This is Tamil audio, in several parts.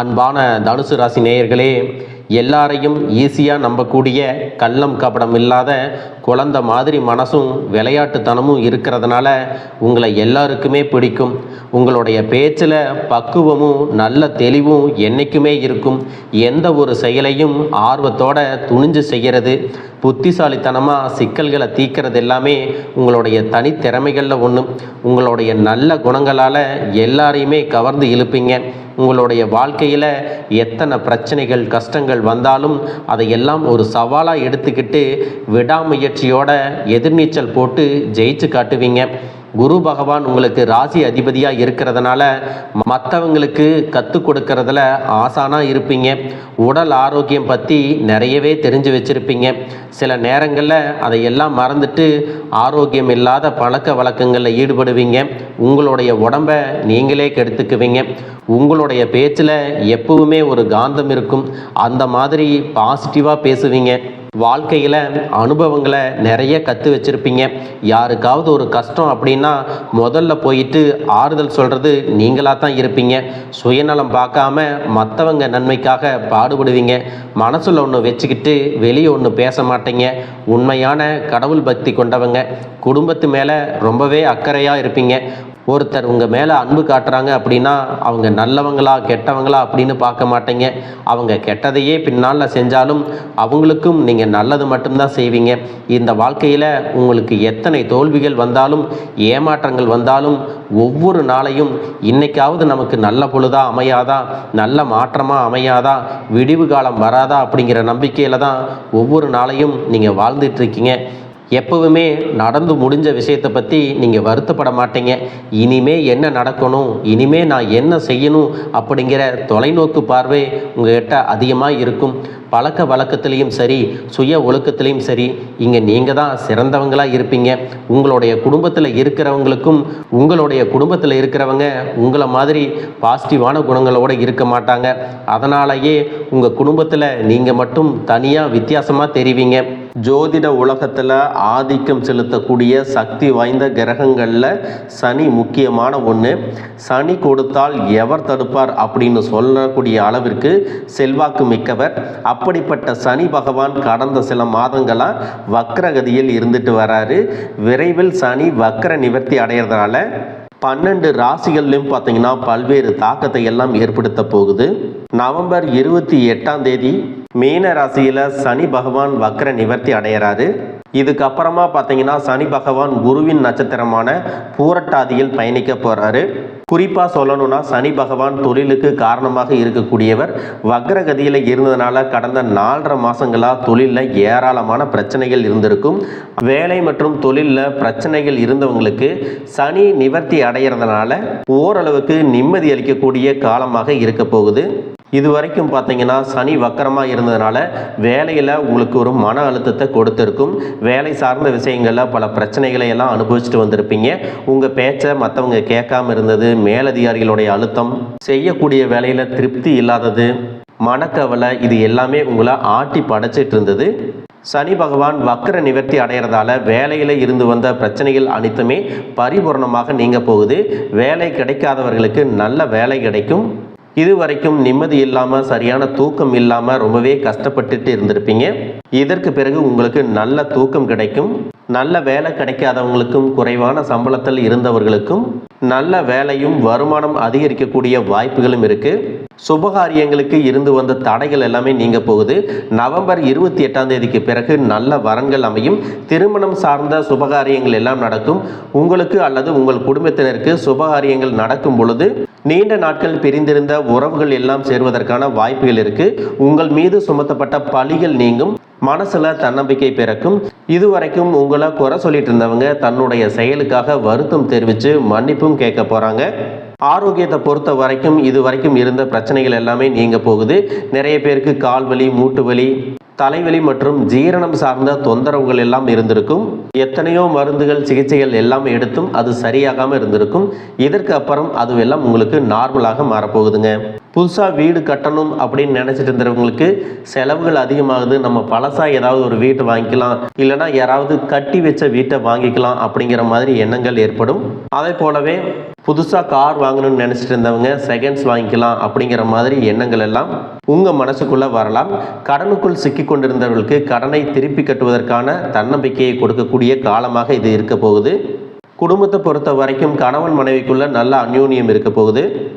அன்பான தனுசு ராசி நேயர்களே எல்லாரையும் ஈஸியாக நம்பக்கூடிய கள்ளம் கபடம் இல்லாத குழந்த மாதிரி மனசும் விளையாட்டுத்தனமும் இருக்கிறதுனால உங்களை எல்லாருக்குமே பிடிக்கும். உங்களுடைய பேச்சில் பக்குவமும் நல்ல தெளிவும் என்றைக்குமே இருக்கும். எந்த ஒரு செயலையும் ஆர்வத்தோட துணிஞ்சு செய்கிறது புத்திசாலித்தனமாக சிக்கல்களை தீக்கிறது எல்லாமே உங்களுடைய தனித்திறமைகளில் ஒன்று உங்களுடைய நல்ல குணங்களால் எல்லாரையுமே கவர்ந்து இழுப்பீங்க. உங்களுடைய வாழ்க்கையில் எத்தனை பிரச்சனைகள் கஷ்டங்கள் வந்தாலும் அதையெல்லாம் ஒரு சவாலாக எடுத்துக்கிட்டு விடாமுயற்சியோட எதிர்நீச்சல் போட்டு ஜெயிச்சு காட்டுவீங்க. குரு பகவான் உங்களுக்கு ராசி அதிபதியாக இருக்கிறதுனால மற்றவங்களுக்கு கற்றுக் கொடுக்கறதுல ஆசானாக இருப்பீங்க. உடல் ஆரோக்கியம் பற்றி நிறையவே தெரிஞ்சு வச்சுருப்பீங்க. சில நேரங்களில் அதையெல்லாம் மறந்துட்டு ஆரோக்கியம் இல்லாத பழக்க வழக்கங்களில் ஈடுபடுவீங்க. உங்களுடைய உடம்பை நீங்களே கெடுத்துக்குவீங்க. உங்களுடைய பேச்சில் எப்பவுமே ஒரு காந்தம் இருக்கும். அந்த மாதிரி பாசிட்டிவாக பேசுவீங்க. வாழ்க்கையில் அனுபவங்களை நிறைய கற்று வச்சுருப்பீங்க. யாருக்காவது ஒரு கஷ்டம் அப்படின்னா முதல்ல போயிட்டு ஆறுதல் சொல்கிறது நீங்களாக தான் இருப்பீங்க. சுயநலம் பார்க்காம மற்றவங்க நன்மைக்காக பாடுபடுவீங்க. மனசில் ஒன்று வச்சுக்கிட்டு வெளியே ஒன்று பேச மாட்டீங்க. உண்மையான கடவுள் பக்தி கொண்டவங்க. குடும்பத்து மேலே ரொம்பவே அக்கறையாக இருப்பீங்க. ஒருத்தர் உங்கள் மேலே அன்பு காட்டுறாங்க அப்படின்னா அவங்க நல்லவங்களா கெட்டவங்களா அப்படின்னு பார்க்க மாட்டீங்க. அவங்க கெட்டதையே பின்னால் செஞ்சாலும் அவங்களுக்கும் நீங்கள் நல்லது மட்டும்தான் செய்வீங்க. இந்த வாழ்க்கையில் உங்களுக்கு எத்தனை தோல்விகள் வந்தாலும் ஏமாற்றங்கள் வந்தாலும் ஒவ்வொரு நாளையும் இன்னைக்காவது நமக்கு நல்ல பொழுதா அமையாதா நல்ல மாற்றமாக அமையாதா விடிவு காலம் வராதா அப்படிங்கிற நம்பிக்கையில் தான் ஒவ்வொரு நாளையும் நீங்கள் வாழ்ந்துட்டுருக்கீங்க எப்பவுமே நடந்து முடிஞ்ச விஷயத்தை பற்றி நீங்கள் வருத்தப்பட மாட்டீங்க. இனிமே என்ன நடக்கணும் இனிமே நான் என்ன செய்யணும் அப்படிங்கிற தொலைநோக்கு பார்வை உங்ககிட்ட அதிகமாக இருக்கும். பழக்க வழக்கத்துலேயும் சரி சுய ஒழுக்கத்துலேயும் சரி இங்கே நீங்கள் தான் சிறந்தவங்களாக இருப்பீங்க. உங்களுடைய குடும்பத்தில் இருக்கிறவங்களுக்கும் உங்களுடைய குடும்பத்தில் இருக்கிறவங்க உங்களை மாதிரி பாசிட்டிவான குணங்களோடு இருக்க மாட்டாங்க. அதனாலேயே உங்கள் குடும்பத்தில் நீங்கள் மட்டும் தனியாக வித்தியாசமாக தெரிவிங்க. ஜோதிட உலகத்தில் ஆதிக்கம் செலுத்தக்கூடிய சக்தி வாய்ந்த கிரகங்களில் சனி முக்கியமான ஒன்று சனி கொடுத்தால் எவர் தடுப்பார் அப்படின்னு சொல்லக்கூடிய அளவிற்கு செல்வாக்கு மிக்கவர். அப்படிப்பட்ட சனி பகவான் கடந்த சில மாதங்களாக வக்ரகதியில் இருந்துட்டு வராரு. விரைவில் சனி வக்ர நிவர்த்தி அடையிறதுனால பன்னெண்டு ராசிகள்லையும் பார்த்தீங்கன்னா பல்வேறு தாக்கத்தை எல்லாம் ஏற்படுத்த போகுது. நவம்பர் இருபத்தி எட்டாம் தேதி மீன ராசியில் சனி பகவான் வக்ர நிவர்த்தி அடையிறாரு. இதுக்கப்புறமா பார்த்தீங்கன்னா சனி பகவான் குருவின் நட்சத்திரமான பூரட்டாதியில் பயணிக்க போகிறாரு குறிப்பாக சொல்லணும்னா சனி பகவான் தொழிலுக்கு காரணமாக இருக்கக்கூடியவர் வக்ரகதியில் இருந்ததுனால கடந்த நாலரை மாதங்களாக தொழிலில் ஏராளமான பிரச்சனைகள் இருந்திருக்கும். வேலை மற்றும் தொழிலில் பிரச்சனைகள் இருந்தவங்களுக்கு சனி நிவர்த்தி அடைகிறதுனால ஓரளவுக்கு நிம்மதி அளிக்கக்கூடிய காலமாக இருக்க போகுது. இது வரைக்கும் பார்த்தீங்கன்னா சனி வக்கரமாக இருந்ததுனால வேலையில் உங்களுக்கு ஒரு மன அழுத்தத்தை கொடுத்துருக்கும். வேலை சார்ந்த விஷயங்களில் பல பிரச்சனைகளை எல்லாம் அனுபவிச்சுட்டு வந்திருப்பீங்க. உங்கள் பேச்சை மற்றவங்க கேட்காம இருந்தது மேலதிகாரிகளுடைய அழுத்தம் செய்யக்கூடிய வேலையில் திருப்தி இல்லாதது மனக்கவலை இது எல்லாமே உங்களை ஆட்டி படைச்சிட்டு இருந்தது. சனி பகவான் வக்கர நிவர்த்தி அடைகிறதால வேலையில் இருந்து வந்த பிரச்சனைகள் அனைத்துமே பரிபூர்ணமாக நீங்க போகுது. வேலை கிடைக்காதவர்களுக்கு நல்ல வேலை கிடைக்கும். இது வரைக்கும் நிம்மதி இல்லாமல் சரியான தூக்கம் இல்லாமல் ரொம்பவே கஷ்டப்பட்டுட்டு இருந்திருப்பீங்க. இதற்கு பிறகு உங்களுக்கு நல்ல தூக்கம் கிடைக்கும். நல்ல வேலை கிடைக்காதவங்களுக்கும் குறைவான சம்பளத்தில் இருந்தவர்களுக்கும் நல்ல வேலையும் வருமானம் அதிகரிக்கக்கூடிய வாய்ப்புகளும் இருக்குது சுபகாரியங்களுக்கு இருந்து வந்த தடைகள் எல்லாமே நீங்க போகுது. நவம்பர் இருபத்தி எட்டாம் தேதிக்கு பிறகு நல்ல வரன்கள் அமையும். திருமணம் சார்ந்த சுபகாரியங்கள் எல்லாம் நடக்கும். உங்களுக்கு அல்லது உங்கள் குடும்பத்தினருக்கு சுபகாரியங்கள் நடக்கும் பொழுது நீண்ட நாட்கள் பிரிந்திருந்த உறவுகள் எல்லாம் சேர்வதற்கான வாய்ப்புகள் இருக்கு. உங்கள் மீது சுமத்தப்பட்ட பழிகள் நீங்கும். மனசுல தன்னம்பிக்கை பிறக்கும். இதுவரைக்கும் உங்களை குறை சொல்லிட்டு இருந்தவங்க தன்னுடைய செயலுக்காக வருத்தம் தெரிவித்து மன்னிப்பும் கேட்க போகிறாங்க ஆரோக்கியத்தை பொறுத்த வரைக்கும் இது வரைக்கும் இருந்த பிரச்சனைகள் எல்லாமே நீங்க போகுது. நிறைய பேருக்கு கால் வலி மூட்டு வலி தலைவலி மற்றும் ஜீரணம் சார்ந்த தொந்தரவுகள் எல்லாம் இருந்திருக்கும். எத்தனையோ மருந்துகள் சிகிச்சைகள் எல்லாம் எடுத்தும் அது சரியாகாமல் இருந்திருக்கும். இதற்கு அப்புறம் அதுவெல்லாம் உங்களுக்கு நார்மலாக மாறப்போகுதுங்க. புதுசாக வீடு கட்டணும் அப்படின்னு நினச்சிட்டு இருந்தவங்களுக்கு செலவுகள் அதிகமாகுது. நம்ம பழசாக ஏதாவது ஒரு வீட்டை வாங்கிக்கலாம். இல்லைன்னா யாராவது கட்டி வச்ச வீட்டை வாங்கிக்கலாம் அப்படிங்கிற மாதிரி எண்ணங்கள் ஏற்படும். அதே போலவே புதுசாக கார் வாங்கணும்னு நினச்சிட்டு இருந்தவங்க செகண்ட்ஸ் வாங்கிக்கலாம் அப்படிங்கிற மாதிரி எண்ணங்கள் எல்லாம் உங்கள் மனசுக்குள்ளே வரலாம். கடனுக்குள் சிக்கி கொண்டிருந்தவர்களுக்கு கடனை திருப்பி கட்டுவதற்கான தன்னம்பிக்கையை கொடுக்கக்கூடிய காலமாக இது இருக்க போகுது. குடும்பத்தை பொறுத்த வரைக்கும் கணவன் மனைவிக்குள்ள நல்ல அந்யோன்யம் இருக்க போகுது.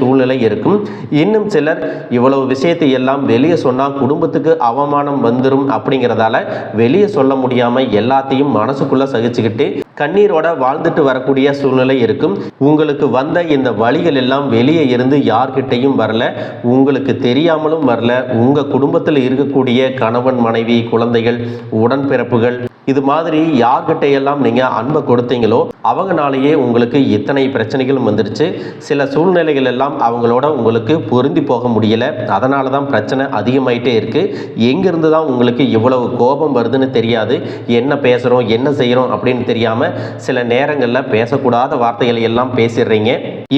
சூழ்நிலை இருக்கும். இன்னும் சிலர் இவ்வளவு விஷயத்தை எல்லாம் வெளியே சொன்னால் குடும்பத்துக்கு அவமானம் வந்துடும் அப்படிங்கிறதால வெளியே சொல்ல முடியாமல் எல்லாத்தையும் மனசுக்குள்ளே சகிச்சுக்கிட்டு கண்ணீரோட வாழ்ந்துட்டு வரக்கூடிய சூழ்நிலை இருக்கும். உங்களுக்கு வந்த இந்த வழிகள் எல்லாம் வெளியே இருந்து யார்கிட்டையும் வரல. உங்களுக்கு தெரியாமலும் வரல. உங்கள் குடும்பத்தில் இருக்கக்கூடிய கணவன் மனைவி குழந்தைகள் உடன்பிறப்புகள் இது மாதிரி யார்கிட்ட எல்லாம் நீங்கள் அன்பை கொடுத்தீங்களோ அவங்கனாலேயே உங்களுக்கு இத்தனை பிரச்சனைகளும் வந்துருச்சு. சில சூழ்நிலைகள் எல்லாம் அவங்களோட உங்களுக்கு பொருந்தி போக முடியல. அதனால தான் பிரச்சனை அதிகமாயிட்டே இருக்குது எங்கேருந்து தான் உங்களுக்கு இவ்வளவு கோபம் வருதுன்னு தெரியாது. என்ன பேசுகிறோம் என்ன செய்கிறோம் அப்படின்னு தெரியாமல் சில நேரங்களில் பேசக்கூடாத வார்த்தைகளை எல்லாம் பேசிடுறீங்க.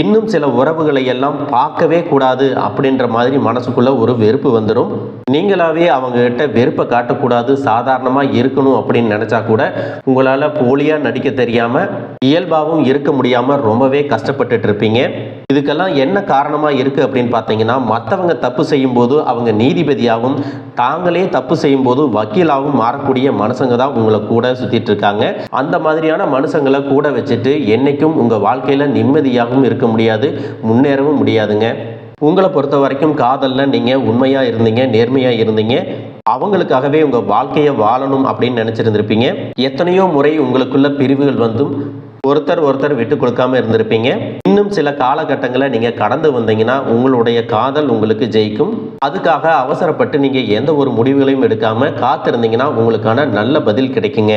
இன்னும் சில உறவுகளை எல்லாம் பார்க்கவே கூடாது அப்படின்ற மாதிரி மனசுக்குள்ள ஒரு வெறுப்பு வந்துடும் நீங்களாவே அவங்க கிட்ட வெறுப்பை காட்டக்கூடாது சாதாரணமாக இருக்கணும் அப்படின்னு நினச்சா கூட உங்களால் போலியாக நடிக்க தெரியாமல் இயல்பாகவும் இருக்க முடியாமல் ரொம்பவே கஷ்டப்பட்டுட்டு இருப்பீங்க. இதுக்கெல்லாம் என்ன காரணமாக இருக்குது அப்படின்னு பார்த்தீங்கன்னா மற்றவங்க தப்பு செய்யும்போது அவங்க நீதிபதியாகவும் தாங்களே தப்பு செய்யும்போது வக்கீலாகவும் மாறக்கூடிய மனுஷங்க தான் உங்களை கூட சுற்றிட்டு இருக்காங்க. அந்த மாதிரியான மனுஷங்களை கூட வச்சுட்டு என்னைக்கும் உங்கள் வாழ்க்கையில் நிம்மதியாகவும் இருக்க முடியாது முன்னேறவும் முடியாதுங்க. உங்களை பொறுத்த வரைக்கும் காதலில் நீங்கள் உண்மையாக இருந்தீங்க நேர்மையாக இருந்தீங்க. அவங்களுக்காகவே உங்கள் வாழ்க்கையை வாழணும் அப்படின்னு நினச்சிருந்திருப்பீங்க. எத்தனையோ முறை உங்களுக்குள்ள பிரிவுகள் வந்தும் ஒருத்தர் ஒருத்தர் விட்டு கொடுக்காம இருந்திருப்பீங்க. இன்னும் சில காலகட்டங்களை நீங்க கடந்து வந்தீங்கன்னா உங்களுடைய காதல் உங்களுக்கு ஜெயிக்கும். அதுக்காக அவசரப்பட்டு நீங்க எந்த ஒரு முடிவுகளையும் எடுக்காம காத்திருந்தீங்கன்னா உங்களுக்கான நல்ல பதில் கிடைக்குங்க.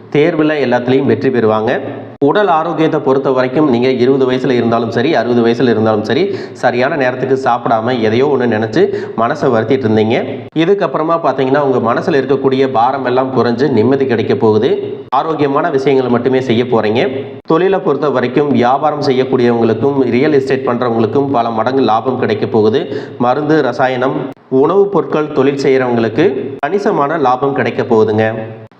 தேர்வில் எல்லாத்துலேயும் வெற்றி பெறுவாங்க. உடல் ஆரோக்கியத்தை பொறுத்த வரைக்கும் நீங்கள் இருபது வயசில் இருந்தாலும் சரி அறுபது வயசில் இருந்தாலும் சரி சரியான நேரத்துக்கு சாப்பிடாம எதையோ ஒன்று நினச்சி மனசை வருத்திட்டு இருந்தீங்க. இதுக்கப்புறமா பார்த்தீங்கன்னா உங்கள் மனசில் இருக்கக்கூடிய பாரம் எல்லாம் குறைஞ்சு நிம்மதி கிடைக்க போகுது. ஆரோக்கியமான விஷயங்களை மட்டுமே செய்ய போகிறீங்க தொழிலை பொறுத்த வரைக்கும் வியாபாரம் செய்யக்கூடியவங்களுக்கும் ரியல் எஸ்டேட் பண்ணுறவங்களுக்கும் பல மடங்கு லாபம் கிடைக்க போகுது. மருந்து ரசாயனம் உணவுப் பொருட்கள் தொழில் செய்கிறவங்களுக்கு கணிசமான லாபம் கிடைக்க போகுதுங்க.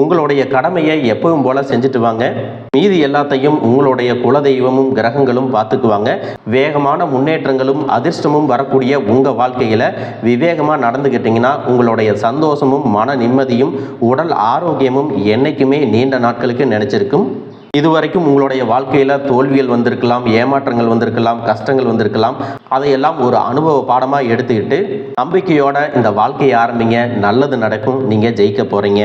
உங்களுடைய கடமையை எப்பவும் போல செஞ்சுட்டு வாங்க. மீதி எல்லாத்தையும் உங்களுடைய குலதெய்வமும் கிரகங்களும் பார்த்துக்குவாங்க. வேகமான முன்னேற்றங்களும் அதிர்ஷ்டமும் வரக்கூடிய உங்கள் வாழ்க்கையில் விவேகமாக நடந்துக்கிட்டிங்கன்னா உங்களுடைய சந்தோஷமும் மன நிம்மதியும் உடல் ஆரோக்கியமும் என்றைக்குமே நீண்ட நாட்களுக்கு நினச்சிருக்கும். இதுவரைக்கும் உங்களுடைய வாழ்க்கையில் தோல்விகள் வந்திருக்கலாம் ஏமாற்றங்கள் வந்திருக்கலாம் கஷ்டங்கள் வந்திருக்கலாம். அதையெல்லாம் ஒரு அனுபவ பாடமாக எடுத்துக்கிட்டு நம்பிக்கையோட இந்த வாழ்க்கையை ஆரம்பிங்க. நல்லது நடக்கும். நீங்கள் ஜெயிக்க போகிறீங்க